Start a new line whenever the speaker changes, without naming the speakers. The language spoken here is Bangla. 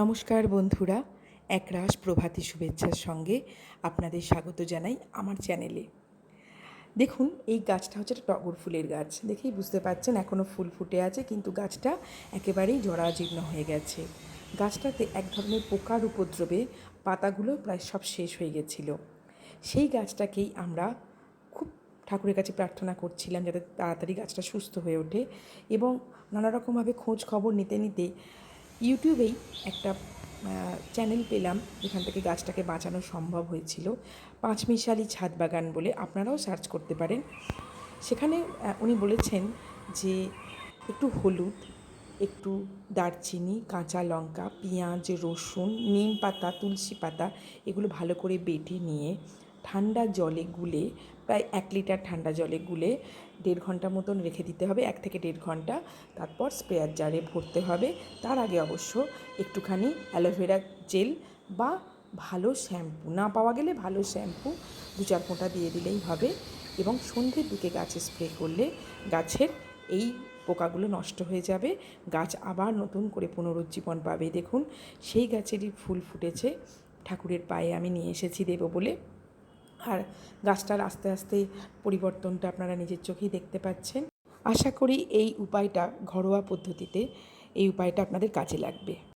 নমস্কার বন্ধুরা, একরাশ প্রভাতী শুভেচ্ছার সঙ্গে আপনাদের স্বাগত জানাই আমার চ্যানেলে। দেখুন, এই গাছটা হচ্ছে একটা টগর ফুলের গাছ। দেখেই বুঝতে পারছেন এখনও ফুল ফুটে আছে, কিন্তু গাছটা একেবারেই জরাজীর্ণ হয়ে গেছে। গাছটাতে এক ধরনের পোকার উপদ্রবে পাতাগুলো প্রায় সব শেষ হয়ে গেছিল। সেই গাছটাকেই আমরা খুব ঠাকুরের কাছে প্রার্থনা করছিলাম, যাতে তাড়াতাড়ি গাছটা সুস্থ হয়ে ওঠে এবং নানা রকমভাবে খোঁজ খবর নিতে নিতে ইউটিউবেই একটা চ্যানেল পেলাম যেখান থেকে গাছটাকে বাঁচানো সম্ভব হয়েছিল। পাঁচমিশালি ছাদ বাগান বলে আপনারাও সার্চ করতে পারেন। সেখানে উনি বলেছেন যে একটু হলুদ, একটু দারচিনি, কাঁচা লঙ্কা, পেঁয়াজ, রসুন, নিম পাতা, তুলসী পাতা এগুলো ভালো করে বেটে নিয়ে ঠান্ডা জলে গুলে, প্রায় এক লিটার ঠান্ডা জলে গুলে দেড় ঘণ্টা মতন রেখে দিতে হবে, এক থেকে দেড় ঘণ্টা। তারপর স্প্রেয়ার জারে ভরতে হবে। তার আগে অবশ্য একটুখানি অ্যালোভেরা জেল বা ভালো শ্যাম্পু, না পাওয়া গেলে ভালো শ্যাম্পু দু চার ফোঁটা দিয়ে দিলেই হবে এবং সন্ধ্যের দিকে গাছে স্প্রে করলে গাছের এই পোকাগুলো নষ্ট হয়ে যাবে। গাছ আবার নতুন করে পুনরুজ্জীবন পাবে। দেখুন, সেই গাছেরই ফুল ফুটেছে। ঠাকুরের পায়ে আমি নিয়ে এসেছি দেবো বলে। আর গাছটার আস্তে আস্তে পরিবর্তনটা আপনারা নিজের চোখেই দেখতে পাচ্ছেন। আশা করি এই উপায়টা ঘরোয়া পদ্ধতিতে এই উপায়টা আপনাদের কাজে লাগবে।